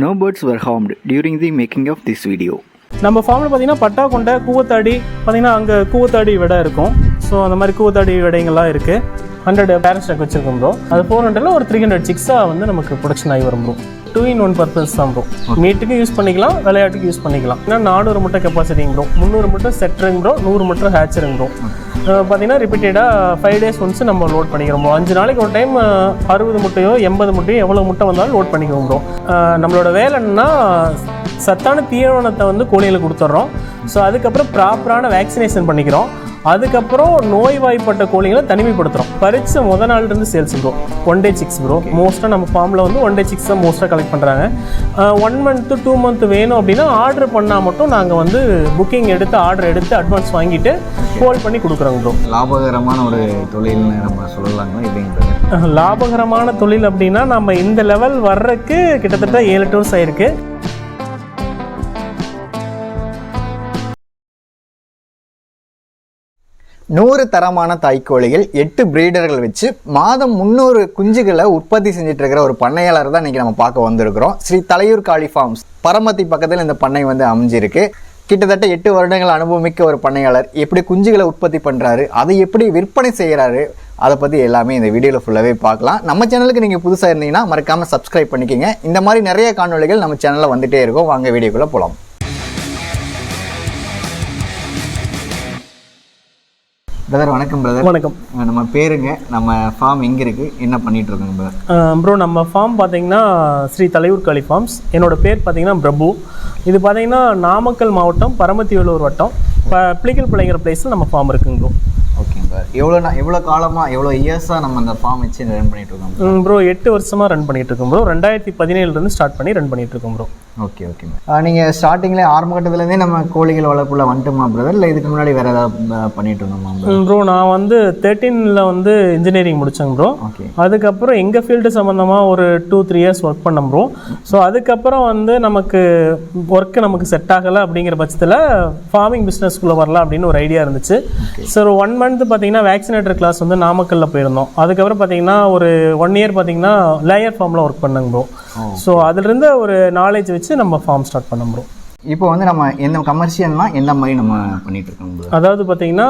No birds were harmed during the making of this video. நம்ம ஃபார்மில் பார்த்தீங்கன்னா பட்டா கொண்ட கூவத்தாடி பார்த்தீங்கன்னா அங்கே கூவத்தாடி விடை இருக்கும் ஸோ அந்த மாதிரி கூவத்தாடி விடைங்கள்லாம் இருக்குது ஹண்ட்ரட் பேரண்ட் ஸ்டாக் வச்சிருக்கோம் ப்ரோ அது ஃபோர் ஹண்ட்ரட்ல ஒரு த்ரீ ஹண்ட்ரட் சிக்ஸாக வந்து நமக்கு ப்ரொடக்ஷன் ஆகி வரும் bro two in one purpose தான் ப்ரோ மீட்டுக்கும் யூஸ் பண்ணிக்கலாம் விளையாட்டுக்கு யூஸ் பண்ணிக்கலாம். ஏன்னா நானூறு முட்டை கெப்பாசிட்டிங் ப்ரோ முந்நூறு முட்டை செட்ருங்க ப்ரோ நூறு முட்டை ஹேச்சருங்க ப்ரோ பார்த்தீங்கன்னா ரிப்பீட்டடாக ஃபைவ் டேஸ் ஒன்ஸ் நம்ம லோட் பண்ணிக்கிறோம். அஞ்சு நாளைக்கு ஒரு டைம் அறுபது முட்டையோ எண்பது முட்டையோ எவ்வளோ முட்டை வந்தாலும் லோட் பண்ணிக்குவோம் ப்ரோ நம்மளோட வேலை என்னன்னா சத்தான தீவனத்தை வந்து கோழிகளுக்கு கொடுத்துட்றோம் ஸோ அதுக்கப்புறம் ப்ராப்பரான வேக்சினேஷன் பண்ணிக்கிறோம். அதுக்கப்புறம் நோய்வாய்ப்பட்ட கோழிகளை தனிமைப்படுத்துகிறோம் பறிச்ச முத நாள் இருந்து sales bro one day six bro மோஸ்ட்டாக நம்ம ஃபார்மில் வந்து ஒன் டே சிக்ஸ் தான் மோஸ்ட்டாக கலெக்ட் பண்ணுறாங்க ஒன் மந்த்து டூ மந்த் வேணும் அப்படின்னா ஆர்டர் பண்ணால் மட்டும் நாங்கள் வந்து புக்கிங் எடுத்து ஆர்டர் எடுத்து அட்வான்ஸ் வாங்கிட்டு ஹோல்ட் பண்ணி கொடுக்குறோங்க ப்ரோ லாபகரமான ஒரு தொழில்னு நம்ம சொல்லலாங்களா? இப்படிங்கிறது லாபகரமான தொழில் அப்படின்னா நம்ம இந்த லெவல் வர்றதுக்கு கிட்டத்தட்ட ஏழு டூர்ஸ் ஆயிருக்கு. நூறு தரமான தாய்க்கோழிகள் எட்டு பிரீடர்கள் வச்சு மாதம் முந்நூறு குஞ்சுகளை உற்பத்தி செஞ்சுட்டு இருக்கிற ஒரு பண்ணையாளர் தான் இன்னைக்கு நம்ம பார்க்க வந்திருக்கிறோம். ஸ்ரீ தலையூர் காளி ஃபார்ம்ஸ் பரமத்தி பக்கத்தில் இந்த பண்ணை வந்து அமைஞ்சிருக்கு. கிட்டத்தட்ட எட்டு வருடங்கள் அனுபவமிக்க ஒரு பண்ணையாளர். எப்படி குஞ்சுகளை உற்பத்தி பண்ணுறாரு அதை எப்படி விற்பனை செய்கிறாரு அதை பற்றி எல்லாமே இந்த வீடியோவில் ஃபுல்லாகவே பார்க்கலாம். நம்ம சேனலுக்கு நீங்கள் புதுசாக இருந்தீங்கன்னா மறக்காமல் சப்ஸ்கிரைப் பண்ணிக்கோங்க. இந்த மாதிரி நிறைய காணொளிகள் நம்ம சேனலில் வந்துகிட்டே இருக்கும். வாங்க வீடியோக்குள்ளே போகலாம் பிரதர் வணக்கம் பிரதர் வணக்கம். நம்ம பேருங்க நம்ம ஃபார்ம் எங்கே இருக்குது என்ன பண்ணிட்டு இருக்கோங்க பிரதர் ப்ரோ நம்ம ஃபார்ம் பார்த்தீங்கன்னா ஸ்ரீ தலையூர் காளி ஃபார்ம்ஸ் என்னோட பேர் பார்த்தீங்கன்னா பிரபு. இது பார்த்தீங்கன்னா நாமக்கல் மாவட்டம் பரமத்தி வேலூர் வட்டம். இப்போ பிள்ளைகள் பிள்ளைங்கிற பிளேஸில் நம்ம ஃபார்ம் இருக்குங்க ப்ரோ ஓகேங்க எவ்வளோ நான் எவ்வளோ காலமாக எவ்வளோ இயர்ஸாக நம்ம அந்த ஃபார்ம் வச்சு ரன் பண்ணிட்டு இருக்கோம் ப்ரோ எட்டு வருஷமாக ரன் பண்ணிட்டு இருக்கோம் ப்ரோ ரெண்டாயிரத்தி பதினேழுலேருந்து ஸ்டார்ட் பண்ணி ரன் பண்ணிட்டு இருக்கோம் ப்ரோ ஓகே ஓகேங்க நீங்கள் ஸ்டார்டிங்கில் ஆரம்ப கட்டத்துலேருந்தே நம்ம கோழிகள் வளர்ப்புல வந்துட்டோமா பிரதர் இல்லை இதுக்கு முன்னாடி வேறு ஏதாவது பண்ணிட்டு இருந்தோமா ப்ரோ நான் வந்து தேர்ட்டீனில் வந்து இன்ஜினியரிங் முடித்தேங்க ப்ரோ ஓகே அதுக்கப்புறம் எங்கள் ஃபீல்டு சம்மந்தமாக ஒரு டூ த்ரீ இயர்ஸ் ஒர்க் பண்ணோம் ப்ரோ ஸோ அதுக்கப்புறம் வந்து நமக்கு ஒர்க்கு நமக்கு செட் ஆகலை அப்படிங்கிற பட்சத்தில் ஃபார்மிங் பிஸ்னஸ்க்குள்ளே வரலாம் அப்படின்னு ஒரு ஐடியா இருந்துச்சு. ஸோ ஒரு ஒன் மந்த் பார்த்தீங்கன்னா வேக்சினேட்டர் கிளாஸ் வந்து நாமக்கல்ல போயிருந்தோம். அதுக்கப்புறம் பார்த்தீங்கன்னா ஒரு ஒன் இயர் பார்த்தீங்கன்னா லேயர் ஃபார்மில் ஒர்க் பண்ணேங்க ப்ரோ ஸோ அதுலேருந்து ஒரு நாலேஜ் வச்சு நம்ம ஃபார்ம் ஸ்டார்ட் பண்ணோம் ப்ரோ இப்போ வந்து நம்ம எந்த கமர்ஷியல்னா எந்த மாதிரி நம்ம பண்ணிட்டு இருக்கோம் அதாவது பார்த்தீங்கன்னா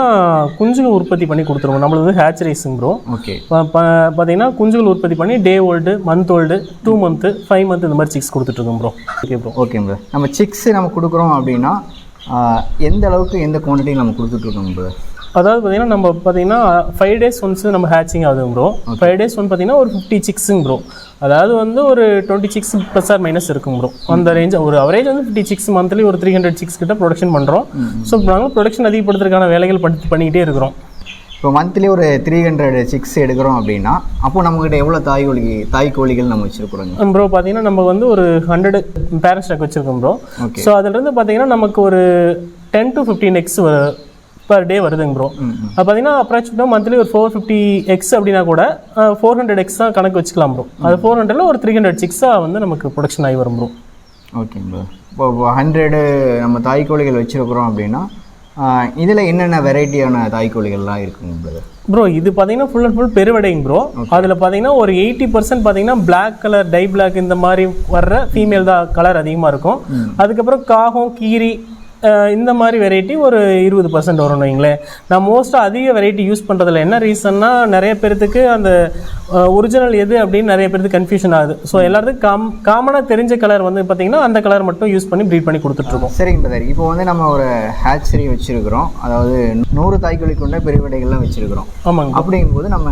குஞ்சுகள் உற்பத்தி பண்ணி கொடுத்துருவோம். நம்மளது வந்து ஹேச்சரிஸுங்க ப்ரோ ஓகே பார்த்தீங்கன்னா குஞ்சுகள் உற்பத்தி பண்ணி day old month old two month five month இந்த மாதிரி சிக்ஸ் கொடுத்துட்ருக்கோம் bro okay bro okay brother நம்ம சிக்ஸ் நம்ம கொடுக்குறோம் அப்படின்னா எந்த அளவுக்கு எந்த குவான்டிட்டி நம்ம கொடுத்துட்ருக்கோம் பிரதர் அதாவது பார்த்தீங்கன்னா நம்ம பார்த்தீங்கன்னா ஃபைவ் டேஸ் ஒன்ஸ் நம்ம ஹேச்சிங் ஆகுதுங்க ப்ரோ ஃபைவ் டேஸ் ஒன் பார்த்தீங்கன்னா ஒரு ஃபிஃப்டி சிக்ஸுங்க ப்ரோ அதாவது வந்து ஒரு twenty six plus or minus இருக்கும் ப்ரோ அந்த ரேஞ்ச் ஒரு அவரேஜ் வந்து ஃபிஃப்டி சிக்ஸ் மந்த்லி ஒரு த்ரீ ஹண்ட்ரட் சிக்ஸ் கிட்ட ப்ரொடக்ஷன் பண்ணுறோம் ஸோ நாங்கள் ப்ரொடக்ஷன் அதிகப்படுத்துறதுக்கான வேலைகள் பண்ணி பண்ணிக்கிட்டே இருக்கிறோம். இப்போ மந்த்லி ஒரு த்ரீ ஹண்ட்ரட் சிக்ஸ் எடுக்கிறோம் அப்படின்னா அப்போ நம்மகிட்ட எவ்வளோ தாய் கோழி தாய் கோழிகள் நம்ம வச்சுருக்குறோங்க? ப்ரோ பார்த்தீங்கன்னா நம்ம வந்து ஒரு ஹண்ட்ரட் பேரண்ட் ஸ்டாக் வச்சுருக்கோம் ப்ரோ. ஸோ அதுலேருந்து பார்த்தீங்கன்னா நமக்கு ஒரு ten to fifteen X per day வருதுங்க ப்ரோ அது பார்த்தீங்கன்னா அப்ராக்சிமேட்டாக மந்த்லி ஒரு ஃபோர் ஃபிஃப்டி எக்ஸ் அப்படின்னா கூட ஃபோர் ஹண்ட்ரட் எக்ஸ் தான் கணக்கு வச்சுக்கலாம் ப்ரோ அது ஃபோர் ஹண்ட்ரட்ல ஒரு த்ரீ ஹண்ட்ரட் சிக்ஸாக வந்து நமக்கு ப்ரொடக்ஷன் ஆகி வரும் ப்ரோ ஓகே ப்ரோ இப்போ ஹண்ட்ரடு நம்ம தாய் கோழிகள் வச்சுருக்குறோம் அப்படின்னா இதில் என்னென்ன வெரைட்டியான தாய் கோழிகள்லாம் இருக்குங்க பிரதர் ப்ரோ இது பார்த்தீங்கன்னா ஃபுல் அண்ட் ஃபுல் பெருவடைங்க ப்ரோ அதில் பார்த்தீங்கன்னா ஒரு எயிட்டி பர்சன்ட் பார்த்தீங்கன்னா பிளாக் கலர் டை பிளாக் இந்த மாதிரி வர்ற ஃபீமேல் தான் கலர் அதிகமாக இருக்கும். அதுக்கப்புறம் காகம் கீரி இந்த மாதிரி வெரைட்டி ஒரு இருபது பர்சன்ட் வரும்னு வைங்களேன் நான் மோஸ்ட்டாக அதிக வெரைட்டி யூஸ் பண்ணுறதில்ல என்ன ரீசன்னா நிறைய பேர்த்துக்கு அந்த ஒரிஜினல் எது அப்படின்னு நிறைய பேருக்கு கன்ஃபியூஷன் ஆகுது. ஸோ எல்லாத்துக்கும் காம் காமனாக தெரிஞ்ச கலர் வந்து பார்த்தீங்கன்னா அந்த கலர் மட்டும் யூஸ் பண்ணி ப்ரீட் பண்ணி கொடுத்துட்ருக்கோம் சரிங்க பிரதர் இப்போ வந்து நம்ம ஒரு ஹேட்சரி வச்சுருக்கிறோம். அதாவது நூறு தாய் கோழி கொண்ட பெருவிடைகள்லாம் வச்சுருக்கிறோம். ஆமாங்க. அப்படிங்கும்போது நம்ம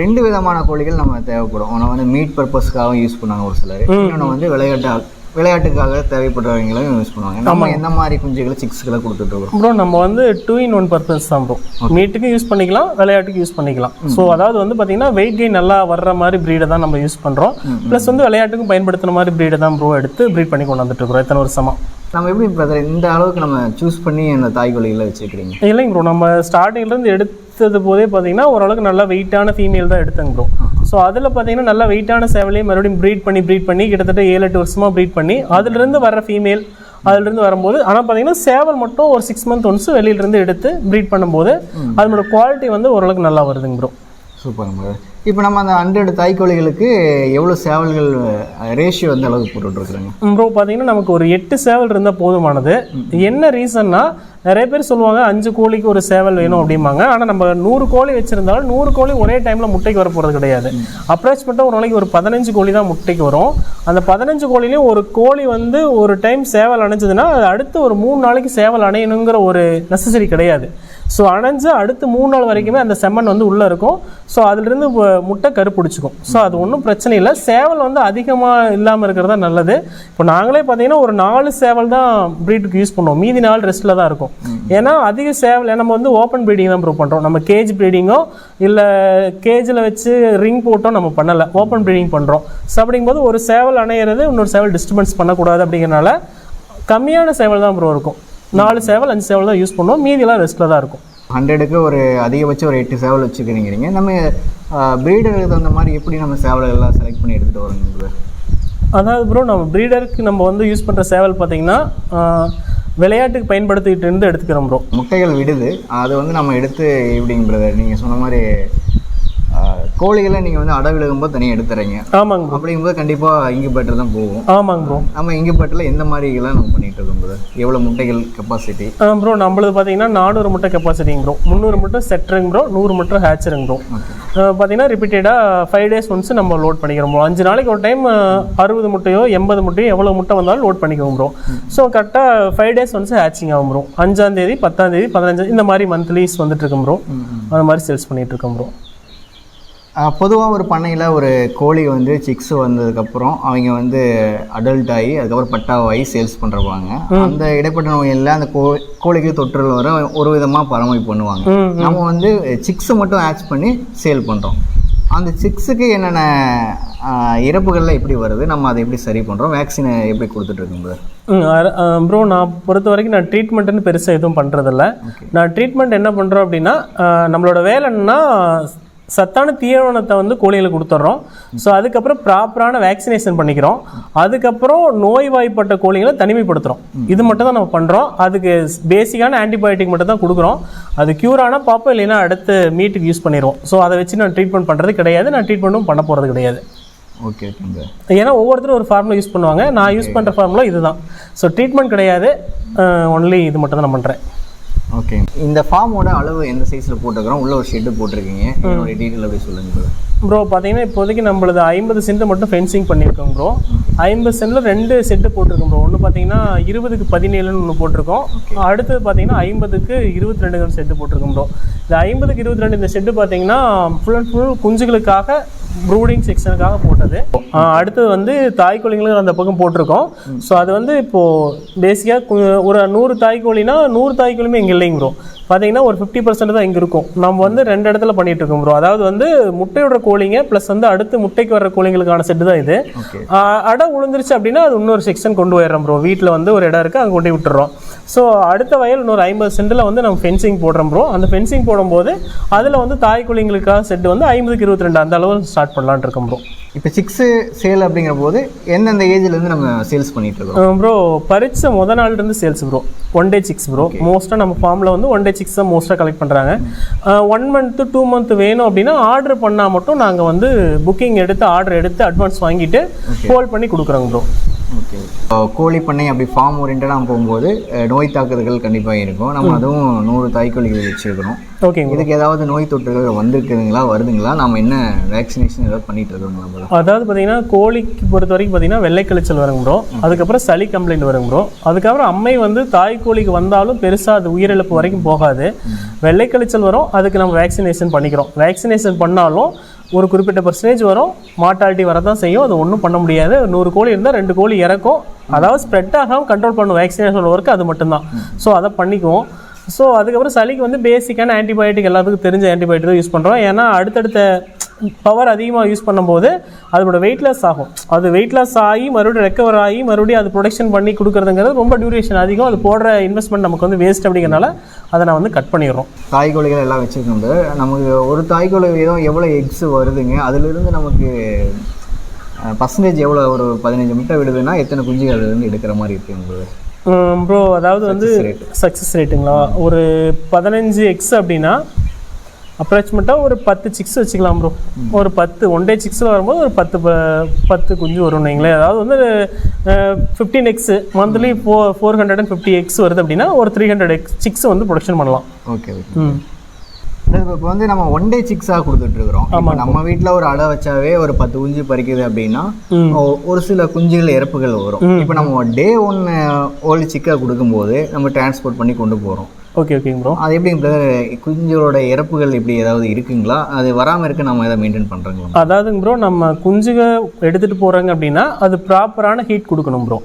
ரெண்டு விதமான கோழிகள் நம்ம தேவைப்படும். ஒன்று வந்து மீட் பர்பஸ்க்காகவும் யூஸ் பண்ணுவாங்க ஒரு சிலர். இன்னொன்று வந்து விளையாட்டு விளையாட்டுக்காக தேவைப்படுறவங்களும் யூஸ் பண்ணுவாங்க. நம்ம எந்த மாதிரி குஞ்சுகளை சிக்ஸ்களை கொடுத்துட்டு இருக்கோம்? ப்ரோ நம்ம வந்து டூ இன் ஒன் பர்பஸ் தான் ப்ரோ மீட்டுக்கும் யூஸ் பண்ணிக்கலாம் விளையாட்டுக்கு யூஸ் பண்ணிக்கலாம். ஸோ அதாவது வந்து பார்த்தீங்கன்னா வெயிட் கெயின் நல்லா வர்ற மாதிரி ப்ரீடை தான் நம்ம யூஸ் பண்ணுறோம் ப்ளஸ் வந்து விளையாட்டுக்கும் பயன்படுத்துன மாதிரி ப்ரீடை தான் ப்ரோ எடுத்து ப்ரீட் பண்ணி கொண்டு வந்துட்டு இருக்கிறோம் எத்தனை வருஷமா? நம்ம எப்படி பிரதர் இந்த அளவுக்கு நம்ம சூஸ் பண்ணி அந்த தாய் கோழிகளை வச்சுக்கிறீங்க இல்லைங்க ப்ரோ நம்ம ஸ்டார்டிங்லேருந்து எடுத்தது போதே பார்த்தீங்கன்னா ஓரளவுக்கு நல்லா வெயிட்டான ஃபீமேல் தான் எடுத்தேங்க ப்ரோ ஸோ அதில் பார்த்தீங்கன்னா நல்லா வெயிட்டான சேவலையும் மறுபடியும் ப்ரீட் பண்ணி ப்ரீட் பண்ணி கிட்டத்தட்ட ஏழு எட்டு வருஷமாக ப்ரீட் பண்ணி அதுலேருந்து வர ஃபீமேல் அதுலேருந்து வரும்போது ஆனால் பார்த்தீங்கன்னா சேவல் மட்டும் ஒரு சிக்ஸ் மந்த் ஒன்ஸ் வெளியிலேருந்து எடுத்து ப்ரீட் பண்ணும்போது அதனோட குவாலிட்டி வந்து ஓரளவுக்கு நல்லா வருதுங்க ப்ரோ சூப்பர் இப்போ நம்ம அந்த ஹண்ட்ரட் தாய்க்கோழிகளுக்கு எவ்வளோ சேவல்கள் ரேஷியோ அந்த அளவுக்கு போட்டுட்ருக்குறோங்க? ப்ரோ பார்த்தீங்கன்னா நமக்கு ஒரு எட்டு சேவல் இருந்தால் போதுமானது. என்ன ரீசன்னா நிறைய பேர் சொல்லுவாங்க அஞ்சு கோழிக்கு ஒரு சேவல் வேணும் அப்படிம்பாங்க. ஆனால் நம்ம நூறு கோழி வச்சுருந்தாலும் நூறு கோழி ஒரே டைமில் முட்டைக்கு வர போகிறது கிடையாது. அப்ராக்சிமேட்டாக ஒரு நாளைக்கு ஒரு பதினஞ்சு கோழி தான் முட்டைக்கு வரும். அந்த பதினஞ்சு கோழிலையும் ஒரு கோழி வந்து ஒரு டைம் சேவல் அணைஞ்சதுன்னா அது அடுத்து ஒரு மூணு நாளைக்கு சேவல் அணையணுங்கிற ஒரு நெசசரி கிடையாது. ஸோ அணைஞ்சு அடுத்து மூணு நாள் வரைக்குமே அந்த செம்மண் வந்து உள்ளே இருக்கும். ஸோ அதுலேருந்து முட்டை கரு பிடிச்சிக்கும் ஸோ அது ஒன்றும் பிரச்சனை இல்லை. சேவல் வந்து அதிகமாக இல்லாமல் இருக்கிறதா நல்லது. இப்போ நாங்களே பார்த்தீங்கன்னா ஒரு நாலு சேவல் தான் ப்ரீடுக்கு யூஸ் பண்ணுவோம். மீதி நாள் ரெஸ்ட்டில் தான் இருக்கும். ஏன்னா அதிக சேவல் நம்ம வந்து ஓப்பன் ப்ரீடிங் தான் ப்ரூவ் பண்ணுறோம் நம்ம கேஜ் ப்ரீடிங்கோ இல்லை கேஜில் வச்சு ரிங் போட்டோ நம்ம பண்ணலை. ஓப்பன் ப்ரீடிங் பண்ணுறோம் ஸோ அப்படிங்கும்போது ஒரு சேவல் அணையிறது இன்னொரு சேவல் டிஸ்டர்பன்ஸ் பண்ணக்கூடாது அப்படிங்கிறனால கம்மியான சேவல் தான் ப்ரோ இருக்கும். நாலு சேவல் அஞ்சு சேவல் தான் யூஸ் பண்ணுவோம். மீதியெல்லாம் ரெஸ்ட்டில் தான் இருக்கும். ஹண்ட்ரடுக்கு ஒரு அதிகபட்சம் ஒரு எட்டு சேவல் வச்சுக்கிறீங்க நம்ம ப்ரீடருக்கு தகுந்த மாதிரி எப்படி நம்ம சேவல்கள் எல்லாம் செலக்ட் பண்ணி எடுத்துகிட்டு வரோங்க அதாவது ப்ரோ நம்ம ப்ரீடருக்கு நம்ம வந்து யூஸ் பண்ணுற சேவல் பார்த்தீங்கன்னா விளையாட்டுக்கு பயன்படுத்திக்கிட்டு இருந்து எடுத்துக்கிறோம் ப்ரோ முட்டைகள் விடுது. அது வந்து நம்ம எடுத்து எப்படிங்க பிரதர் நீங்கள் சொன்ன மாதிரி கோழிகளை நீங்கள் வந்து அடை விழுகும்போது தனியாக எடுத்துறீங்க. ஆமாங்க ப்ரோ அப்படிங்கும்போது கண்டிப்பாக இங்குபேட்டர் தான் போகும். ஆமாங்க ப்ரோ நம்ம இங்குபேட்டரில் எந்த மாதிரிலாம் நம்ம பண்ணிட்டு இருக்கோம் பிரதர் எவ்வளோ முட்டைகள் கெப்பாசிட்டி ப்ரோ நம்மளது பார்த்தீங்கன்னா நானூறு முட்டை கெப்பாசிட்டிங்க ப்ரோ முந்நூறு முட்டை செட்டருங்க ப்ரோ நூறு முட்டை ஹேச்சருங்க ப்ரோ பார்த்தீங்கன்னா ரிப்பீட்டடாக ஃபைவ் டேஸ் ஒன்ஸ் நம்ம லோட் பண்ணிக்கிறோம் bro. அஞ்சு நாளைக்கு ஒரு டைம் அறுபது முட்டையோ எண்பது முட்டையோ எவ்வளோ முட்டை வந்தாலும் லோட் பண்ணிக்குவோம் ப்ரோ ஸோ கரெக்டாக ஃபைவ் டேஸ் ஒன்ஸ் ஹேச்சிங் ஆகும் ப்ரோ அஞ்சாம் தேதி பத்தாம் தேதி பதினஞ்சு இந்த மாதிரி மந்த்லிஸ் வந்துட்டு இருக்கும் ப்ரோ அந்த மாதிரி சேல்ஸ் பண்ணிட்டு இருக்கோம் ப்ரோ பொதுவாக ஒரு பண்ணையில் ஒரு கோழி வந்து சிக்ஸ் வந்ததுக்கப்புறம் அவங்க வந்து அடல்ட் ஆகி அதுக்கப்புறம் பட்டாவாகி சேல்ஸ் பண்ணுறவாங்க அந்த இடைப்பட்ட நோயில் அந்த கோ கோழிக்கு தொற்றுகள் வர ஒரு விதமாக பராமரிப்பு பண்ணுவாங்க. நம்ம வந்து சிக்ஸை மட்டும் ஆட்ச் பண்ணி சேல் பண்ணுறோம் அந்த சிக்ஸுக்கு என்னென்ன இறப்புகள்லாம் எப்படி வருது நம்ம அதை எப்படி சரி பண்ணுறோம் வேக்சினை எப்படி கொடுத்துட்ருக்கோம் ப்ரோ நான் பொறுத்த வரைக்கும் நான் ட்ரீட்மெண்ட்டுன்னு பெருசாக எதுவும் பண்ணுறதில்ல நான் ட்ரீட்மெண்ட் என்ன பண்ணுறோம் அப்படின்னா நம்மளோட வேலை என்னன்னா சத்தான தீவனத்தை வந்து கோழிகளுக்கு கொடுத்துட்றோம் ஸோ அதுக்கப்புறம் ப்ராப்பரான வேக்சினேஷன் பண்ணிக்கிறோம். அதுக்கப்புறம் நோய்வாய்ப்பட்ட கோழிகளை தனிமைப்படுத்துகிறோம் இது மட்டும் தான் நம்ம பண்ணுறோம் அதுக்கு பேசிக்கான ஆன்டிபயோட்டிக் மட்டும் தான் கொடுக்குறோம். அது க்யூர் ஆனால் பார்ப்போம் இல்லைன்னா அடுத்து மீட்டுக்கு யூஸ் பண்ணிடுவோம். ஸோ அதை வச்சு நான் ட்ரீட்மெண்ட் பண்ணுறது கிடையாது. நான் ட்ரீட்மெண்ட்டும் பண்ண போகிறது கிடையாது. ஓகே ஏன்னா ஒவ்வொருத்தரும் ஒரு ஃபார்முலா யூஸ் பண்ணுவாங்க. நான் யூஸ் பண்ணுற ஃபார்முலா இதுதான். ஸோ ட்ரீட்மெண்ட் கிடையாது. ஒன்லி இது மட்டும் தான் நான் பண்ணுறேன் ஓகே இந்த ஃபார்மோட அளவு எந்த சைஸில் போட்டுக்கிறோம் உள்ள ஒரு ஷெட்டு போட்டிருக்கீங்க. என்னோட டீட்டெயில் அப்படி சொல்லுங்க ப்ரோ பார்த்தீங்கன்னா இப்போதைக்கு நம்மளது ஐம்பது சென்ட் மட்டும் ஃபென்சிங் பண்ணியிருக்கோம் ப்ரோ ஐம்பது சென்ட்டில் ரெண்டு செட்டு போட்டிருக்கோம் ப்ரோ ஒன்று பார்த்தீங்கன்னா இருபதுக்கு பதினேழுன்னு ஒன்று போட்டிருக்கோம். அடுத்தது பார்த்தீங்கன்னா ஐம்பதுக்கு இருபத்தி ரெண்டு செட்டு போட்டிருக்கோம் ப்ரோ இந்த ஐம்பதுக்கு இருபத்தி ரெண்டு இந்த செட்டு பார்த்தீங்கன்னா ஃபுல் அண்ட் ஃபுல் குஞ்சுகளுக்காக ப்ரூடிங் செக்ஷனுக்காக போட்டது. அடுத்தது வந்து தாய் கோழிகளும் அந்த பக்கம் போட்டிருக்கோம். ஸோ அது வந்து இப்போது பேசிக்காக ஒரு நூறு தாய் கோழினா நூறு தாய் கோழியுமே இங்கே இல்லைங்க ப்ரோ பார்த்தீங்கன்னா ஒரு ஃபிஃப்டி பர்சன்ட் தான் இங்கே இருக்கும். நம்ம வந்து ரெண்டு இடத்துல பண்ணிட்டு இருக்கோம் ப்ரோ அதாவது வந்து முட்டையோட கோழிங்க ப்ளஸ் வந்து அடுத்து முட்டைக்கு வர்ற கோழிங்களுக்கான செட்டு தான் இது. அடை உளுந்துருச்சு அப்படின்னா அது இன்னொரு செக்ஷன் கொண்டு போயிடுறோம் ப்ரோ வீட்டில் வந்து ஒரு இடம் இருக்குது அங்கே கொண்டு விட்டுறோம். ஸோ அடுத்த வயல் இன்னொரு ஐம்பது சென்டில் வந்து நம்ம ஃபென்சிங் போடுறோம் ப்ரோ அந்த ஃபென்சிங் போடும்போது அதில் வந்து தாய் கோழிங்களுக்காக செட்டு வந்து ஐம்பதுக்கு இருபத்தி ரெண்டு அந்த அளவு ஸ்டார்ட் பண்ணலான்னு இருக்கோம் ப்ரோ இப்போ சிக்ஸு சேல் அப்படிங்கிற போது எந்தெந்த ஏஜ்லேருந்து நம்ம சேல்ஸ் பண்ணிட்டு இருக்கோம்? ப்ரோ பறிச்ச முத நாள் இருந்து sales bro one day six bro மோஸ்ட்டாக நம்ம ஃபார்மில் வந்து ஒன் டே சிக்ஸ் தான் மோஸ்ட்டாக கலெக்ட் பண்ணுறாங்க ஒன் மந்த்து டூ மந்த் வேணும் அப்படின்னா ஆர்டர் பண்ணால் மட்டும் நாங்கள் வந்து புக்கிங் எடுத்து ஆர்டர் எடுத்து அட்வான்ஸ் வாங்கிட்டு ஹோல்ட் பண்ணி கொடுக்குறோங்க ப்ரோ ஓகே கோழி பண்ணை அப்படி ஃபார்ம் ஓரியன்டாக போகும்போது நோய் தாக்குதல்கள் கண்டிப்பாக இருக்கும். நம்ம அதுவும் நூறு தாய்க்கோழிகள் வச்சுருக்கிறோம். ஓகேங்க இதுக்கு ஏதாவது நோய் தொற்றுகள் வந்திருக்குதுங்களா வருதுங்களா? நம்ம என்ன வேக்சினேஷன் ஏதாவது பண்ணிட்டு இருக்கோம் நம்ம அதாவது பார்த்தீங்கன்னா கோழிக்கு பொறுத்த வரைக்கும் பார்த்தீங்கன்னா வெள்ளை கழிச்சல் வருங்க ப்ரோ அதுக்கப்புறம் சளி கம்ப்ளைண்ட் வருங்க ப்ரோ அதுக்கப்புறம் அம்மை வந்து தாய் கோழிக்கு வந்தாலும் பெருசாக அது உயிரிழப்பு வரைக்கும் போகாது. வெள்ளை கழிச்சல் வரும் அதுக்கு நம்ம வேக்சினேஷன் பண்ணிக்கிறோம். வேக்சினேஷன் பண்ணாலும் ஒரு குறிப்பிட்ட பர்சன்டேஜ் வரும். மார்ட்டாலிட்டி வரதான் செய்யும். அது ஒன்றும் பண்ண முடியாது. நூறு கோழி இருந்தால் ரெண்டு கோழி இறக்கும். அதாவது ஸ்ப்ரெட் ஆகாமல் கண்ட்ரோல் பண்ணும். வேக்சினேஷன் ஒர்க் அது மட்டும்தான். ஸோ அதை பண்ணிக்குவோம். ஸோ அதுக்கப்புறம் சளிக்கு வந்து பேசிக்கான ஆன்டிபயோட்டிக் எல்லாத்துக்கும் தெரிஞ்ச ஆன்டிபயோட்டிக் யூஸ் பண்ணுறோம் ஏன்னா அடுத்தடுத்த பவர் அதிகமாக யூஸ் பண்ணும்போது அதோட வெயிட்லெஸ் ஆகும். அது வெயிட்லெஸ் ஆகி மறுபடியும் ரெக்கவர் ஆகி மறுபடியும் அது ப்ரொடக்ஷன் பண்ணி கொடுக்குறதுங்கிறது ரொம்ப டியூரேஷன் அதிகம். அது போடுற இன்வெஸ்ட்மெண்ட் நமக்கு வந்து வேஸ்ட் அப்படிங்கிறனால அதை நான் வந்து கட் பண்ணிடுறோம். தாய்கோழிகள் எல்லாம் வச்சுருக்கோம். நமக்கு ஒரு தாய்கோழி வீதம் எவ்வளோ எக்ஸ் வருதுங்க அதுலேருந்து நமக்கு பர்சன்டேஜ் எவ்வளோ ஒரு பதினஞ்சு முட்டை விடுதுன்னா எத்தனை குஞ்சுகள் அதுலேருந்து எடுக்கிற மாதிரி இருக்குது உங்களுக்கு? ப்ரோ அதாவது வந்து. சக்ஸஸ் ரேட்டுங்களா ஒரு பதினஞ்சு எக்ஸ் அப்படின்னா அப்ராக்சிமேட்டாக ஒரு பத்து சிக்ஸ் வச்சுக்கலாம் ப்ரோ ஒரு பத்து ஒன் டே சிக்ஸில் வரும்போது ஒரு பத்து ப- பத்து குஞ்சு வரும்னு வைங்களேன். அதாவது வந்து fifteen X monthly four four hundred and fifty X வருது அப்படின்னா ஒரு த்ரீ ஹண்ட்ரட் எக்ஸ் சிக்ஸ் வந்து ப்ரொடக்ஷன் பண்ணலாம். ஓகே ம். இப்போ வந்து நம்ம ஒன் டே சிக்ஸாக கொடுத்துட்டு இருக்கிறோம் இப்போ நம்ம வீட்டில் ஒரு அடை வச்சாவே ஒரு பத்து குஞ்சு பறிக்குது அப்படின்னா ஒரு சில குஞ்சுகள் இறப்புகள் வரும். இப்போ நம்ம டே ஒன் ஓல்டு சிக்காக கொடுக்கும்போது நம்ம டிரான்ஸ்போர்ட் பண்ணி கொண்டு போகிறோம் ஓகே ஓகேங்க ப்ரோ அது எப்படி பிரதர் குஞ்சோட இறப்புகள் இப்படி ஏதாவது இருக்குங்களா? அது வராமல் இருக்க நம்ம எதாவது மெயின்டைன் பண்ணுறோங்களா அதாவதுங்க ப்ரோ நம்ம குஞ்சுக எடுத்துகிட்டு போகிறாங்க அப்படின்னா அது ப்ராப்பரான ஹீட் கொடுக்கணும் ப்ரோ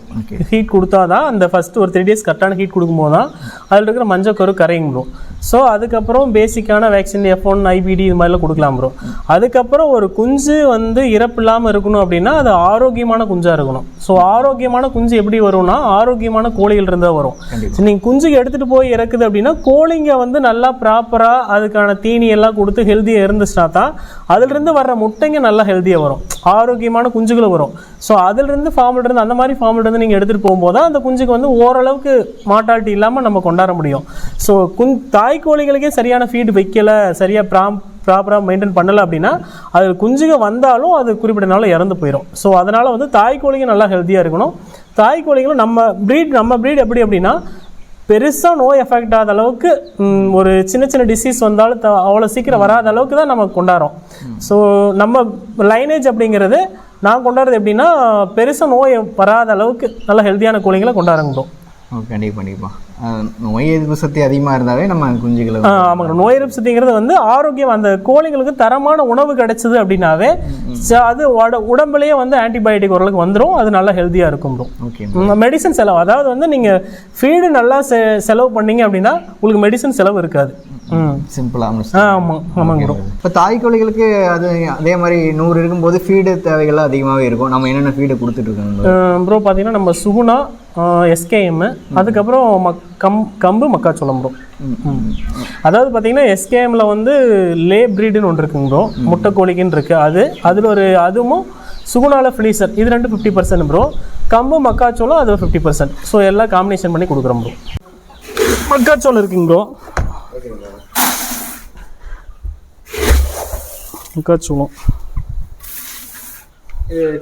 ஹீட் கொடுத்தா தான் அந்த ஃபஸ்ட்டு ஒரு த்ரீ டேஸ் கரெக்டான ஹீட் கொடுக்கும்போது தான் அதில் இருக்கிற மஞ்சள் கரு கரையும் ப்ரோ ஸோ அதுக்கப்புறம் பேசிக்கான வேக்சின் எஃப் ஒன் ஐபிடி இது மாதிரிலாம் கொடுக்கலாம் ப்ரோ அதுக்கப்புறம் ஒரு குஞ்சு வந்து இறப்பு இல்லாமல் இருக்கணும் அப்படின்னா அது ஆரோக்கியமான குஞ்சாக இருக்கணும். ஸோ ஆரோக்கியமான குஞ்சு எப்படி வரும்னா ஆரோக்கியமான கோழிகள் இருந்தால் வரும். நீங்கள் குஞ்சுக்கு எடுத்துகிட்டு போய் இறக்குது அப்படின்னா கோழிங்க வந்து நல்லா ப்ராப்பராக அதுக்கான தீனி எல்லாம் கொடுத்து ஹெல்த்தியாக இருந்துச்சுனா தான் அதிலிருந்து வர்ற முட்டைங்க நல்லா ஹெல்த்தியாக வரும். ஆரோக்கியமான குஞ்சுகள் வரும். ஸோ அதிலிருந்து ஃபார்மில் இருந்து அந்த மாதிரி ஃபார்மில் இருந்து நீங்கள் எடுத்துகிட்டு போகும்போது தான் அந்த குஞ்சுக்கு வந்து ஓரளவுக்கு மாட்டாலிட்டி இல்லாமல் நம்ம கொண்டாட முடியும். ஸோ குஞ் தாய் கோழிகளுக்கே சரியான ஃபீடு வைக்கல சரியாக ப்ராம் ப்ராப்பராக மெயின்டைன் பண்ணலை அப்படின்னா அது குஞ்சுக வந்தாலும் அது குறிப்பிட்ட நாளில் இறந்து போயிடும் ஸோ அதனால் வந்து தாய் கோழிங்க நல்லா ஹெல்த்தியாக இருக்கணும். தாய் கோழிகளும் நம்ம ப்ரீட் நம்ம ப்ரீட் எப்படி அப்படின்னா பெருசாக நோய் எஃபெக்ட் ஆகாத அளவுக்கு ஒரு சின்ன சின்ன டிசீஸ் வந்தாலும் த- அவ்வளோ சீக்கிரம் வராத அளவுக்கு தான் நம்ம கொண்டாடுறோம். ஸோ நம்ம லைனேஜ் அப்படிங்கிறது நான் கொண்டாடுறது எப்படின்னா பெருசாக நோய் வராத அளவுக்கு நல்ல ஹெல்த்தியான கோழிங்களை கொண்டாடுறோம். ஓகே கண்டிப்பாக கண்டிப்பாக நோய் எதிர்ப்பு சக்தி அதிகமாக இருந்தாவே நம்ம குஞ்சுகளை ஆமாங்க. நோய் எதிர்ப்பு சக்திங்கிறது வந்து ஆரோக்கியம் அந்த கோழிங்களுக்கு தரமான உணவு கிடைச்சது அப்படின்னாவே அது உட- உடம்புலயே வந்து ஆன்டிபயோட்டிக் ஓரளவுக்கு வந்துடும் அது நல்லா ஹெல்த்தியாக இருக்கும் ப்ரோ ஓகே மெடிசன் செலவு அதாவது வந்து நீங்கள் ஃபீடு நல்லா செ செலவு பண்ணீங்க அப்படின்னா உங்களுக்கு மெடிசன் செலவு இருக்காது. சிம்பிளாக ஆமாம் ஆமாங்க இப்போ தாய் கோழிகளுக்கு அது அதே மாதிரி நூறு இருக்கும்போது ஃபீடு தேவைகள் அதிகமாகவே இருக்கும். நம்ம என்னென்ன ஃபீடு கொடுத்துட்டு இருக்கோம் ப்ரோ பார்த்தீங்கன்னா நம்ம சுகுணா எஸ்கேஎம் அதுக்கப்புறம் மக் கம் கம்பு மக்காச்சோளம் ப்ரோ அதாவது பார்த்தீங்கன்னா எஸ்கேஎம்ல வந்து லே ப்ரீடுன்னு ஒன்று இருக்குங்க ப்ரோ முட்டை கோழிக்குன்னு இருக்கு. அது அதில் ஒரு அதுவும் சுகுணால ஃபினிஷர் இது ரெண்டு ஃபிஃப்டி பர்சன்ட் ப்ரோ கம்பு மக்காச்சோளம் அது ஃபிஃப்டி பர்சன்ட் ஸோ எல்லாம் காம்பினேஷன் பண்ணி கொடுக்குறோம் ப்ரோ மக்காச்சோளம் இருக்குங்க ப்ரோ மக்காச்சோளம்.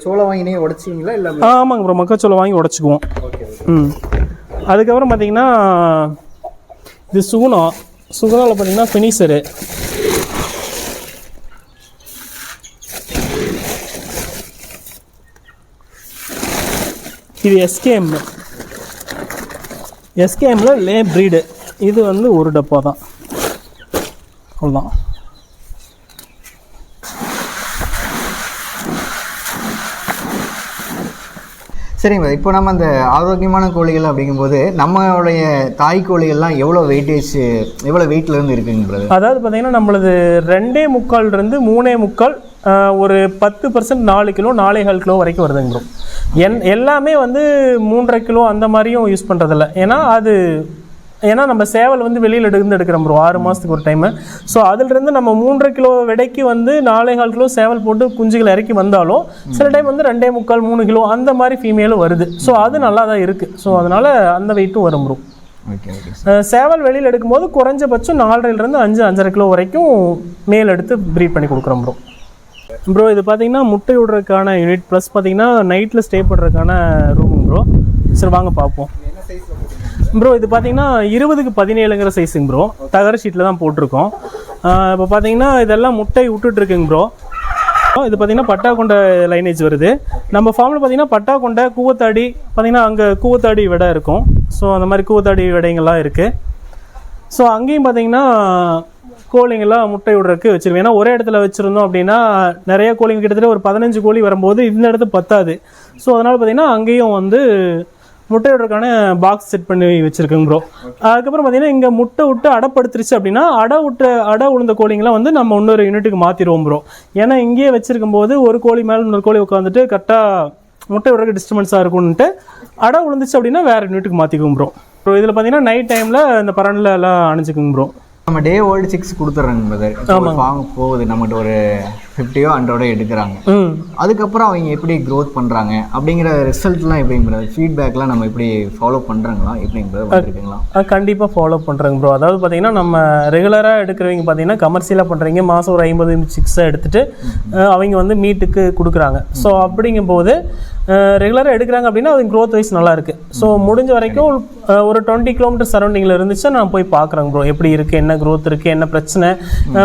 சோளம் வாங்கினே உடச்சிங்களா இல்லை? ஆ, ஆமாங்க ப்ரோ மக்காச்சோளம் வாங்கி உடச்சிக்குவோம். ம். அதுக்கப்புறம் பார்த்தீங்கன்னா இது சுகுணம் சுகுணாவில் பார்த்தீங்கன்னா ஃபினிஷரு இது எஸ்கேஎம் எஸ்கேஎம்மில் லே ப்ரீடு இது வந்து ஒரு டப்பா தான். அவ்வளோதான் சரிங்க இப்போ நம்ம அந்த ஆரோக்கியமான கோழிகள் அப்படிங்கும்போது நம்மளுடைய தாய் கோழிகள்லாம் எவ்வளோ வெயிட்டேஜ் எவ்வளோ வெயிட்ல இருந்து இருக்குங்க அதாவது பார்த்தீங்கன்னா நம்மளது ரெண்டே முக்கால் இருந்து மூணே முக்கால் ஒரு பத்து பர்சன்ட் நாலு கிலோ நாலே கால் கிலோ வரைக்கும் வருதுங்க ப்ரோ என் எல்லாமே வந்து மூன்றரை கிலோ அந்த மாதிரியும் யூஸ் பண்ணுறதில்ல ஏன்னா அது ஏன்னா நம்ம சேவல் வந்து வெளியில் எடுந்து எடுக்கிறோம் ப்ரோ ஆறு மாதத்துக்கு ஒரு டைமு ஸோ அதிலிருந்து நம்ம மூன்றரை கிலோ விடைக்கு வந்து நாலே கால் கிலோ சேவல் போட்டு குஞ்சுகள் இறக்கி வந்தாலும் சில டைம் வந்து ரெண்டே முக்கால் மூணு கிலோ அந்த மாதிரி ஃபீமேலும் வருது. ஸோ அது நல்லா தான் இருக்குது ஸோ அதனால் அந்த வெயிட்டும் வரும் ப்ரோ ஓகே ஓகே அஹ் சேவல் வெளியில் எடுக்கும்போது குறைஞ்சபட்சம் நாலரைலேருந்து அஞ்சு அஞ்சரை கிலோ வரைக்கும் மேல் எடுத்து ப்ரீட் பண்ணி கொடுக்குறோம் ப்ரோ ப்ரோ இது பார்த்தீங்கன்னா முட்டை விடுறதுக்கான யூனிட் ப்ளஸ் பார்த்தீங்கன்னா நைட்டில் ஸ்டே பண்ணுறதுக்கான ரூம் ப்ரோ சரி வாங்க பார்ப்போம் ப்ரோ இது பார்த்தீங்கன்னா இருபதுக்கு பதினேழுங்கிற சைஸுங்க ப்ரோ தகர ஷீட்டில் தான் போட்டிருக்கோம். இப்போ பார்த்தீங்கன்னா இதெல்லாம் முட்டை விட்டுட்ருக்குங்க ப்ரோ இது பார்த்தீங்கன்னா பட்டா கொண்ட லைனேஜ் வருது. நம்ம ஃபார்மில் பார்த்தீங்கன்னா பட்டா கொண்ட கூவத்தாடி பார்த்தீங்கன்னா அங்கே கூவத்தாடி விடை இருக்கும். ஸோ அந்த மாதிரி கூவத்தாடி விடைங்கள்லாம் இருக்குது ஸோ அங்கேயும் பார்த்தீங்கன்னா கோழிங்கெல்லாம் முட்டை விடுறதுக்கு வச்சிருவேன் ஏன்னா ஒரே இடத்துல வச்சுருந்தோம் அப்படின்னா நிறைய கோழிங்க கிட்டத்தட்ட ஒரு பதினஞ்சு கோழி வரும்போது இந்த இடத்து பத்தாது. ஸோ அதனால் பார்த்தீங்கன்னா அங்கேயும் வந்து முட்டை விடுறதுக்கான பாக்ஸ் செட் பண்ணி வச்சுருக்கேங்க ப்ரோ அதுக்கப்புறம் பார்த்தீங்கன்னா இங்கே முட்டை விட்டு அடைப்படுத்துருச்சு அப்படின்னா அடை விட்ட அடை உளுந்த கோழிங்கெல்லாம் வந்து நம்ம இன்னொரு யூனிட்டுக்கு மாற்றிடுவோம் ப்ரோ ஏன்னா இங்கேயே வச்சிருக்கும் போது ஒரு கோழி மேலே இன்னொரு கோழி உட்காந்துட்டு கரெக்டாக முட்டை விடுறதுக்கு டிஸ்டர்பன்ஸாக இருக்கும்னுட்டு அடை விழுந்துச்சு அப்படின்னா வேறு யூனிட்டுக்கு மாற்றிக்குவோம் ப்ரோ ப்ரோ இதில் பார்த்தீங்கன்னா நைட் டைமில் இந்த பரண்டில் எல்லாம் அணைச்சிக்குங்க ப்ரோ நம்ம டே ஓல்டு சிக்ஸ் கொடுத்துட்றாங்க பிரதர் ஃபார்ம் போகுது நம்மகிட்ட ஒரு ஃபிஃப்டியோ ஹண்ட்ரடோ எடுக்கிறாங்க. அதுக்கப்புறம் அவங்க எப்படி க்ரோத் பண்ணுறாங்க அப்படிங்கிற ரிசல்ட்லாம் எப்படிங்கிறது ஃபீட்பேக்லாம் நம்ம எப்படி ஃபாலோ பண்ணுறாங்களா எப்படிங்கிறது வந்துருக்குங்களா? கண்டிப்பாக ஃபாலோ பண்ணுறேங்க ப்ரோ அதாவது பார்த்தீங்கன்னா நம்ம ரெகுலராக எடுக்கிறவங்க பார்த்தீங்கன்னா கமர்ஷியலாக பண்ணுறீங்க மாதம் ஒரு ஐம்பது சிக்ஸாக எடுத்துட்டு அஹ், அவங்க வந்து மீட்டுக்கு கொடுக்குறாங்க. ஸோ அப்படிங்கும்போது ரெகுலராக எடுக்கிறாங்க அப்படின்னா அது க்ரோத் வைஸ் நல்லா இருக்கு. ஸோ முடிஞ்ச வரைக்கும் ஒரு டுவெண்ட்டி கிலோமீட்டர் சரௌண்டிங்கில் இருந்துச்சுன்னா நான் போய் பார்க்குறேங்க ப்ரோ எப்படி இருக்குது என்ன க்ரோத் இருக்குது என்ன பிரச்சனை?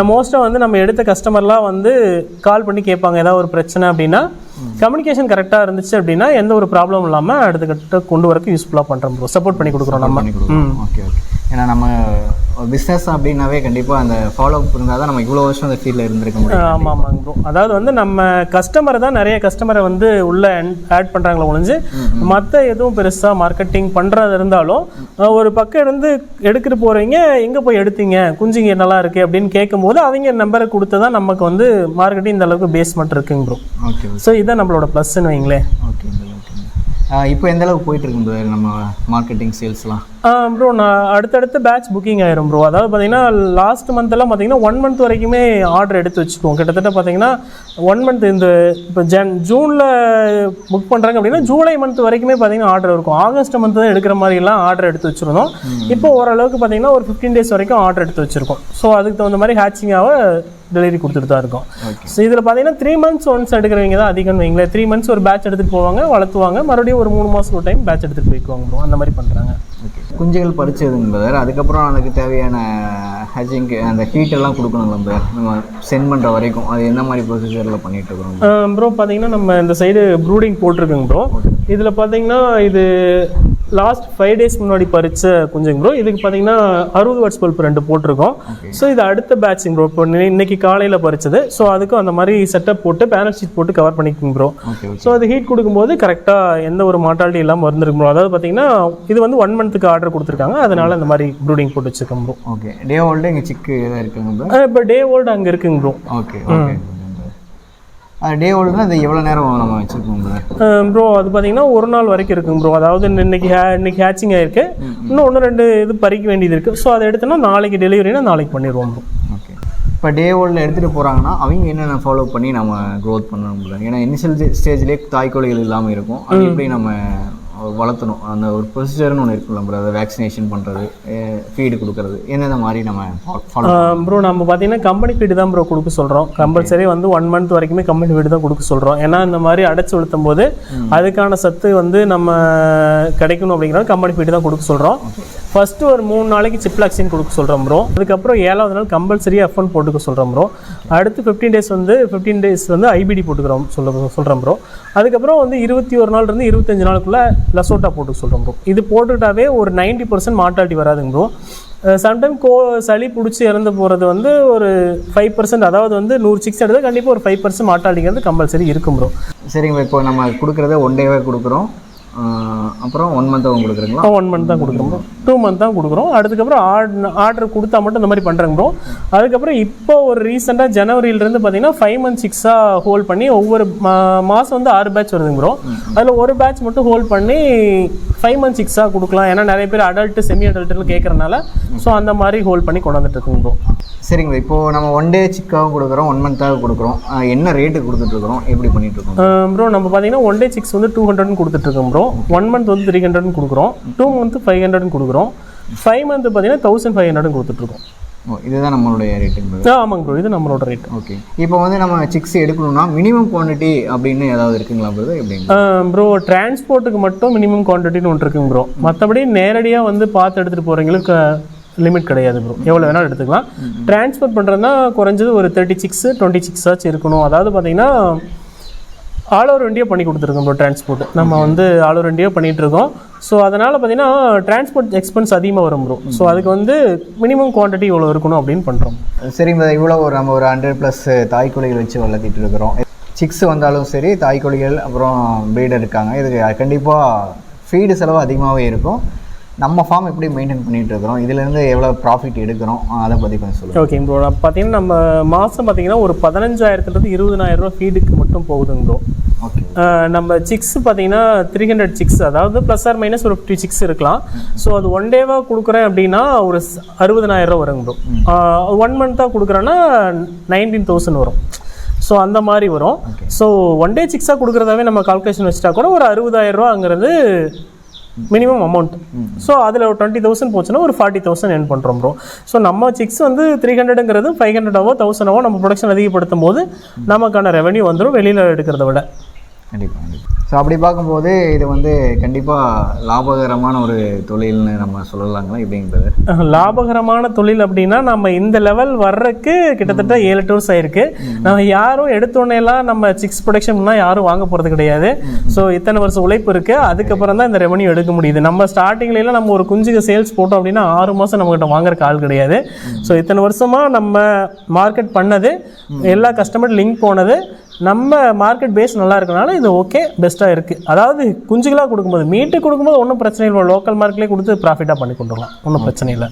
மோஸ்ட்டாக வந்து நம்ம எடுத்த கஸ்டமர்லாம் வந்து கால் பண்ணி கேட்பாங்க. ஏதாவது ஒரு பிரச்சனை அப்படின்னா கம்யூனிகேஷன் கரெக்டாக இருந்துச்சு அப்படின்னா எந்த ஒரு ப்ராப்ளம் இல்லாமல் அடுத்த கட்ட கொண்டு வரக்கு யூஸ்ஃபுல்லாக பண்ணுறோம் ப்ரோ சப்போர்ட் பண்ணி கொடுக்குறோம் நம்ம. ஓகே ஓகே ஏன்னா நம்ம பிஸ்னஸ் அப்படின்னாவே கண்டிப்பாக அந்த ஃபாலோ இருந்தால் தான் நம்ம இவ்வளோ வருஷம் அந்த ஃபீல்டில் இருந்திருக்க முடியும். ஆமாம் ஆமாங்க ப்ரோ அதாவது வந்து நம்ம கஸ்டமரை தான் நிறைய கஸ்டமரை வந்து உள்ள ஆட் பண்ணுறாங்களே ஒழிஞ்சு மற்ற எதுவும் பெருசாக மார்க்கெட்டிங் பண்ணுறது இருந்தாலும் ஒரு பக்கம் இருந்து எடுத்துட்டு போகிறீங்க எங்கே போய் எடுத்தீங்க குஞ்சுங்க நல்லா இருக்கு அப்படின்னு கேட்கும்போது அவங்க நம்பரை கொடுத்து தான் நமக்கு வந்து மார்க்கெட்டிங் இந்த அளவுக்கு பேஸ்மெண்ட் இருக்குங்க ப்ரோ ஓகே ஸோ இதுதான் நம்மளோட ப்ளஸ்ன்னு வைங்களேன். ஓகே இப்போ எந்த அளவுக்கு போயிட்டு இருக்கு நம்ம மார்க்கெட்டிங் சேல்ஸ்லாம் ப்ரோ நான் அடுத்தடுத்து பேட்ச் புக்கிங் ஆயிரும் ப்ரோ அதாவது பார்த்தீங்கன்னா லாஸ்ட் மந்த்தெல்லாம் பார்த்தீங்கன்னா ஒன் மந்த் வரைக்குமே ஆர்டர் எடுத்து வச்சுக்குவோம். கிட்டத்தட்ட பார்த்தீங்கன்னா ஒன் மந்த் இந்த இப்போ ஜன் ஜூனில் புக் பண்ணுறாங்க அப்படின்னா ஜூலை மந்த் வரைக்குமே பார்த்தீங்கன்னா ஆர்டர் இருக்கும். ஆகஸ்ட் மந்த் தான் எடுக்கிற மாதிரிலாம் ஆர்டர் எடுத்து வச்சுருந்தோம். இப்போ ஓரளவுக்கு பார்த்தீங்கன்னா ஒரு ஃபிஃப்டீன் டேஸ் வரைக்கும் ஆர்டர் எடுத்து வச்சுருக்கோம். ஸோ அதுக்கு தகுந்த மாதிரி ஹேச்சிங்காக டெலிவரி கொடுத்துட்டு தான் இருக்கோம். ஸோ இதில் பார்த்தீங்கன்னா த்ரீ மந்த்ஸ் ஒன்ஸ் எடுக்கிறவங்க தான் அதிகம்னு வைங்களேன். த்ரீ மந்த்ஸ் ஒரு பேட்ச் எடுத்துகிட்டு போவாங்க வளர்த்துவாங்க. மறுபடியும் ஒரு மூணு மாதம் ஒரு டைம் பேட்ச் எடுத்துகிட்டு போய்க்குவாங்க. அந்த மாதிரி பண்ணுறாங்க ஓகே குஞ்சுகள் பறிச்சதுங்க brother. அதுக்கப்புறம் அதுக்கு தேவையான ஹேச்சிங்க்கு அந்த ஹீட் எல்லாம் கொடுக்கணுங்களா brother. நம்ம சென்ட் பண்ணுற வரைக்கும். அது எந்த மாதிரி ப்ரொசீஜரில் பண்ணிட்டு இருக்கிறோம் ப்ரோ பார்த்தீங்கன்னா நம்ம இந்த சைடு ப்ரூடிங் போட்டிருக்கோங்க ப்ரோ இதில் பார்த்தீங்கன்னா இது லாஸ்ட் ஃபைவ் டேஸ் முன்னாடி பறிச்ச குஞ்சுங்க ப்ரோ இதுக்கு பார்த்தீங்கன்னா அறுபது வாட்ஸ் பல்ப் ரெண்டு போட்டிருக்கோம். ஸோ இது அடுத்த பேட்சிங் ப்ரோ இப்போ இன்னை- இன்னைக்கு காலையில் பறிச்சது. ஸோ அதுக்கும் அந்த மாதிரி செட்டப் போட்டு பேனல் ஷீட் போட்டு கவர் பண்ணிக்கோங்க ப்ரோ ஸோ அது ஹீட் கொடுக்கும்போது கரெக்டாக எந்த ஒரு மாட்டாலிட்டி இல்லாமல் இருந்திருக்கும் ப்ரோ அதாவது பார்த்தீங்கன்னா இது வந்து ஒன் மந்த்துக்கு ஆர்டர் கொடுத்துருக்காங்க. அதனால இந்த மாதிரி ப்ரூடிங் போட்டு வச்சுருக்கோம் ப்ரோ ஓகே டே ஓல்டு எங்கள் சிக்கு எதாவது இருக்குங்க brother இப்போ டே ஓல்டு அங்கே இருக்குங்க ப்ரோ ஓகே ஓகே டே ஓல்டுனா அது எவ்வளோ நேரம் நம்ம வச்சுருக்கோம் ப்ரோ அது பார்த்தீங்கன்னா ஒரு நாள் வரைக்கும் இருக்குங்க ப்ரோ அதாவது இன்னைக்கு ஹே இன்னைக்கு ஹேச்சிங் ஆயிருக்கு. இன்னும் ஒன்று ரெண்டு இது பறிக்க வேண்டியது இருக்குது ஸோ அதை எடுத்தோன்னா நாளைக்கு டெலிவரினா நாளைக்கு பண்ணிடுவோம் ப்ரோ ஓகே இப்போ டே ஓல்டில் எடுத்துகிட்டு போகிறாங்கன்னா அவங்க என்னென்ன ஃபாலோ பண்ணி நம்ம க்ரோத் பண்ணணும் brother? ஏன்னா இனிஷியல் ஸ்டேஜ்லேயே தாய்க்கோழிகள் இல்லாமல் இருக்கும். அது எப்படி நம்ம வளர்த்தணும். அந்த ஒரு ப்ரொசீஜர்னு ஒன்று இருக்குல்ல bro. அதை வேக்சினேஷன் பண்ணுறது ஃபீடு கொடுக்கறது எந்தெந்த மாதிரி நம்ம ஃபாலோ ப்ரோ நம்ம பார்த்தீங்கன்னா கம்பெனி ஃபீடு தான் ப்ரோ கொடுக்க சொல்கிறோம் கம்பல்சரி வந்து ஒன் மந்த் வரைக்குமே கம்பெனி ஃபீடு தான் கொடுக்க சொல்கிறோம் ஏன்னா இந்த மாதிரி அடைச்சு உளுத்தும் போது அதுக்கான சத்து வந்து நம்ம கிடைக்கணும் அப்படிங்கிறது கம்பெனி ஃபீடு தான் கொடுக்க சொல்கிறோம் ஃபஸ்ட்டு ஒரு மூணு நாளைக்கு சிப்லாக்சின் கொடுக்க சொல்கிறோம் ப்ரோ அதுக்கப்புறம் ஏழாவது நாள் கம்பல்சரி எஃப்ஒன் போட்டுக்க சொல்கிறோம் ப்ரோ அடுத்து ஃபிஃப்டீன் டேஸ் வந்து ஃபிஃப்டீன் டேஸ் வந்து ஐபிடி போட்டுக்கிறோம் சொல்ல சொல்கிறோம் ப்ரோ அதுக்கப்புறம் வந்து இருபத்தி ஒரு நாள் இருந்து இருபத்தஞ்சு நாளுக்குள்ளே லசோட்டா போட்டுக்க சொல்கிறோம் ப்ரோ இது போட்டுக்கிட்டாவே ஒரு நைன்டி பர்சன்ட் மார்ட்டாலிட்டி வராதுங்க ப்ரோ சம்டைம் கோ சளி பிடிச்சி இறந்து போகிறது வந்து ஒரு ஃபைவ் பர்சன்ட் அதாவது வந்து நூறு சிக்ஸ் எடுத்தால் கண்டிப்பாக ஒரு ஃபைவ் பர்சன்ட் மார்ட்டாலிட்டிங்கிறது கம்பல்சரி இருக்கும் ப்ரோ சரிங்க இப்போ நம்ம கொடுக்குறத ஒன் டேவே கொடுக்குறோம். அப்புறம் ஒன் மந்த் கொடுக்குறீங்களா? ஒன் மந்த் தான் கொடுக்குறோம் ப்ரோ டூ மந்த் தான் கொடுக்குறோம். அதுக்கப்புறம் ஆர்டர் ஆர்டர் கொடுத்தா மட்டும் இந்த மாதிரி பண்ணுறேங்க ப்ரோ அதுக்கப்புறம் இப்போ ஒரு ரீசெண்டாக ஜனவரியிலேருந்து பார்த்தீங்கன்னா ஃபைவ் மந்த் சிக்ஸாக ஹோல்ட் பண்ணி ஒவ்வொரு மா- மாதம் வந்து ஆறு பேட்ச் வருதுங்க ப்ரோ அதில் ஒரு பேட்ச் மட்டும் ஹோல்ட் பண்ணி ஃபைவ் மந்த் சிக்ஸாக கொடுக்கலாம். ஏன்னா நிறைய பேர் அடல்ட்டு செமி அடல்ட்டுன்னு கேட்குறனால ஸோ அந்த மாதிரி ஹோல்ட் பண்ணி கொண்டு வந்துட்டு இருக்குங்க ப்ரோ சரிங்க இப்போ நம்ம ஒன் டே சிக்காகவும் கொடுக்குறோம் ஒன் மந்த்தாக கொடுக்குறோம். என்ன ரேட்டு கொடுத்துட்ருக்குறோம் எப்படி பண்ணிட்டு இருக்கோம் ப்ரோ நம்ம பார்த்தீங்கன்னா ஒன் டே சிக்ஸ் வந்து டூ ஹண்ட்ரட்னு கொடுத்துட்ருக்கோம் ப்ரோ ஒன் மந்த் வந்து த்ரீ ஹண்ட்ரட்னு கொடுக்குறோம். டூ மந்த் ஃபைவ் ஹண்ட்ரட்னு கொடுக்குறோம். ஃபைவ் மந்த் பார்த்தீங்கன்னா தௌசண்ட் ஃபைவ் ஹண்ட்ரட்னு கொடுத்துட்ருக்கோம். இதுதான் நம்மளுடைய ரேட்டுங்க ஆ ஆமாங்க ப்ரோ இது நம்மளோட ரேட் ஓகே இப்போ வந்து நம்ம சிக்ஸ் எடுக்கணும்னா மினிமம் குவாண்டிட்டி அப்படின்னு ஏதாவது இருக்குங்களா brother? எப்படிங்க ப்ரோ டிரான்ஸ்போர்ட்டுக்கு மட்டும் மினிமம் குவான்டிட்டின்னு ஒன்று இருக்குங்க ப்ரோ மற்றபடி நேரடியாக வந்து பார்த்து எடுத்துகிட்டு போகிறவங்களுக்கு லிமிட் கிடையாது ப்ரோ எவ்வளோ வேணாலும் எடுத்துக்கலாம். டிரான்ஸ்போர்ட் பண்ணுறதுனா குறைஞ்சது ஒரு தேர்ட்டி சிக்ஸ் டுவெண்ட்டி சிக்ஸ் ஆச்சு இருக்கணும். அதாவது பார்த்தீங்கன்னா ஆல் ஓவர் இந்தியா பண்ணி கொடுத்துருக்கோம் ப்ரோ டிரான்ஸ்போர்ட் நம்ம வந்து ஆல் ஓவர் இந்தியா பண்ணிட்டு இருக்கோம் ஸோ அதனால் பார்த்தீங்கன்னா டிரான்ஸ்போர்ட் எக்ஸ்பென்ஸ் அதிகமாக வரும் ப்ரோ ஸோ அதுக்கு வந்து மினிமம் குவான்டிட்டி இவ்வளோ இருக்கணும் அப்படின்னு பண்ணுறோம் சரிங்க brother, இவ்வளோ ஒரு நம்ம ஒரு ஹண்ட்ரட் ப்ளஸ் தாய்க்கோழிகள் வச்சு வளர்த்திட்டு இருக்கிறோம். சிக்ஸ் வந்தாலும் சரி தாய்க்கோழிகள் அப்புறம் ப்ரீடர் இருக்காங்க. இதுக்கு கண்டிப்பாக ஃபீடு செலவு அதிகமாகவே இருக்கும். நம்ம ஃபார்ம் எப்படி மெயின்டைன் பண்ணிட்டு இருக்கிறோம்? இதுலேருந்து எவ்வளோ ப்ராஃபிட் எடுக்கிறோம்? அதை பற்றி கொஞ்சம் சொல்லுங்கள் ஓகேங்க ப்ரோ பார்த்தீங்கன்னா நம்ம மாதம் பார்த்தீங்கன்னா ஒரு பதினஞ்சாயிரத்துலேருந்து இருபதனாயிரம் ரூபா ஃபீடுக்கு மட்டும் போகுதுங்க ப்ரோ ஓகே நம்ம சிக்ஸ் பார்த்தீங்கன்னா த்ரீ ஹண்ட்ரட் சிக்ஸ் அதாவது ப்ளஸ் ஆர் மைனஸ் ஒரு ஃபிஃப்டி சிக்ஸ் இருக்கலாம். ஸோ அது ஒன் டேவாக கொடுக்குறேன் அப்படின்னா ஒரு அறுபதனாயிரம் வருங்க ப்ரோ ஒன் மந்த்தாக கொடுக்குறேன்னா நைன்டீன் தௌசண்ட் வரும். ஸோ அந்த மாதிரி வரும். ஸோ ஒன் டே சிக்ஸாக கொடுக்குறதாவே நம்ம கால்குலேஷன் வச்சுட்டா கூட ஒரு அறுபதாயிரம் ரூபாங்கிறது மினிமம் அமௌண்ட் ஸோ அதில் ஒரு டுவெண்ட்டி தௌசண்ட் போச்சுன்னா ஒரு ஃபார்ட்டி தௌசண்ட் earn பண்ணுறோம் ப்ரோ ஸோ நம்ம சிக்ஸ் வந்து த்ரீ ஹண்ட்ரடுங்கிறது ஃபைவ் ஹண்ட்ரடாவோ தௌசண்டாவோ நம்ம ப்ரொடக்ஷன் அதிகப்படுத்தும் போது நமக்கான ரெவன்யூ வந்துடும் வெளியில் எடுக்கிறத விட. கண்டிப்பாக ஸோ அப்படி பார்க்கும்போது இது வந்து கண்டிப்பாக லாபகரமான ஒரு தொழில்னு நம்ம சொல்லலாங்களா? எப்படிங்க பிரதர் அஹ், லாபகரமான தொழில் அப்படின்னா நம்ம இந்த லெவல் வர்றதுக்கு கிட்டத்தட்ட ஏழு டூர்ஸ் ஆயிருக்கு. நம்ம யாரும் எடுத்தோடனேலாம் நம்ம சிக்ஸ் ப்ரொடக்ஷன்லாம் யாரும் வாங்க போகிறது கிடையாது. ஸோ இத்தனை வருஷம் உழைப்பு இருக்கு. அதுக்கப்புறம் தான் இந்த ரெவன்யூ எடுக்க முடியுது. நம்ம ஸ்டார்டிங்லாம் நம்ம ஒரு குஞ்சுக்கு சேல்ஸ் போட்டோம் அப்படின்னா ஆறு மாதம் நம்மகிட்ட வாங்குறக்கு ஆள் கிடையாது. ஸோ இத்தனை வருஷமாக நம்ம மார்க்கெட் பண்ணது எல்லா கஸ்டமர் லிங்க் போனது. நம்ம மார்க்கெட் பேஸ் நல்லா இருக்கனால இது ஓகே பெஸ்ட்டாக இருக்குது அதாவது குஞ்சுகளாக கொடுக்கும்போது மீட்டு கொடுக்கும்போது ஒன்றும் பிரச்சனை இல்லை. லோக்கல் மார்க்கெட்லேயே கொடுத்து ப்ராஃபிட்டாக பண்ணி கொண்டுடலாம் ஒன்றும் பிரச்சனை இல்லை.